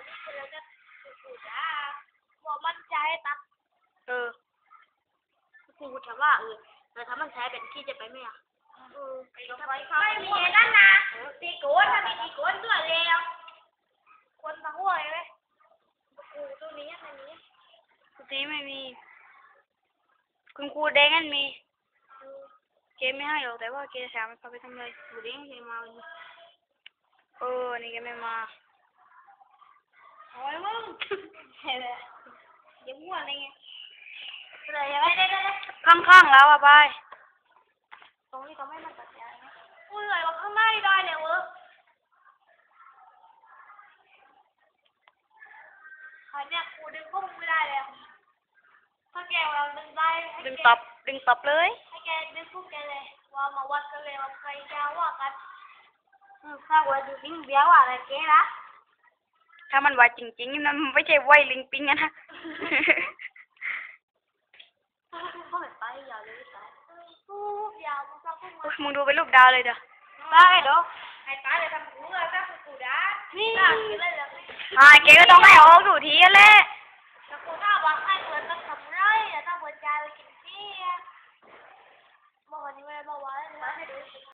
อนี่คือเราจะกูจ้าว่ามันใจตักเออกูถามว่าเออแต่ถ้ามันใช้เป็นที่จะไปไหมอะเออไม่มีนั่นนะตีโกนถ้ามีตีโกนตัวเร็วคนทั้งหัวเลยกูตัวนี้อันนี้ทุกทีไม่มี คุณครูแดงนั่นมีเกมไม่ให้หรอกแต่ว่าเกมสามพาไปทำอะไรกูเลี้ยงเกมาเลยเออนี่แกไม่มา โอ้ยมึงเฮ้ยยังหัวอะไรเงี้ยอะไรยังไม่ได้ได้ข้างๆแล้วอะบายตรงนี้เขาไม่มาตัดยางนะอุ้ยเลยว่าข้างหน้าได้เลยเว้ยใครเนี่ยกูดึงพวกมึงไม่ได้เลยถ้าแกเราดึงได้ให้ดึงแกตบดึงตบเลยให้แกดึงพวกแกเลยว่ามาวัดกันเลยว่าใครจะว่ากันอืมถ้าว่าดูดิ้งเบี้ยวอะไรแกละ ถ้ามันไหวจริงๆนั่นมันไม่ใช่ไหวลิงปิงอะนะ เขาเหมือนไปยาวเลยไปอู้ยาวมึงฟังพวกมึอุ๊งยมึงดูเป็นรูปดาวเลยเด้อได้เด้อให้ตาเลยทำกูอะถ้ากูได้นี่เลยเลยอ่าเกก็ต้องให้ออกอยู่ทีแหละแต่กูถ้าบอกให้เปิดต้องทำไรแต่ถ้าเปิดใจไปกินที่อะเมื่อวันนี้ไม่ได้บอกว่าเลยนะ